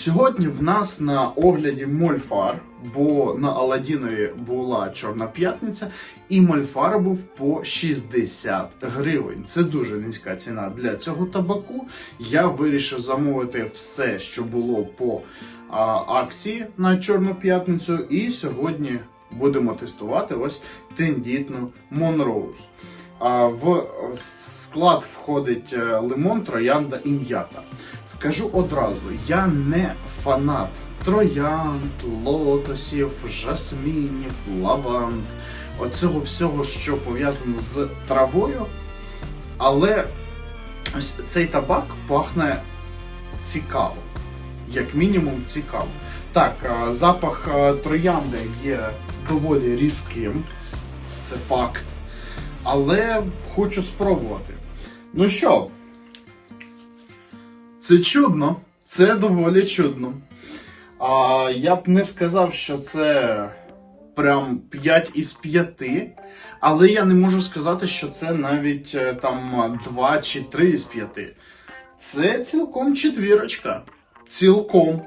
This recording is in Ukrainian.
Сьогодні в нас на огляді мольфар, бо на Аладдінові була Чорна п'ятниця, і мольфар був по 60 гривень. Це дуже низька ціна для цього табаку. Я вирішив замовити все, що було по а, акції на Чорну п'ятницю, і сьогодні будемо тестувати ось тендітну Монроуз. В склад входить е, лимон, троянда і м'ята. Скажу одразу, я не фанат троянд, лотосів, жасмінів, лаванд, оцього всього, що пов'язано з травою. Але ось цей табак пахне цікаво. Як мінімум цікаво. Так, е, запах е, троянди є доволі різким, це факт. Але хочу спробувати. Ну що, це чудно, це доволі чудно. А я б не сказав, що це прям 5 із 5, але я не можу сказати, що це навіть е, там 2 чи 3 із 5. Це цілком четвірочка. Цілком.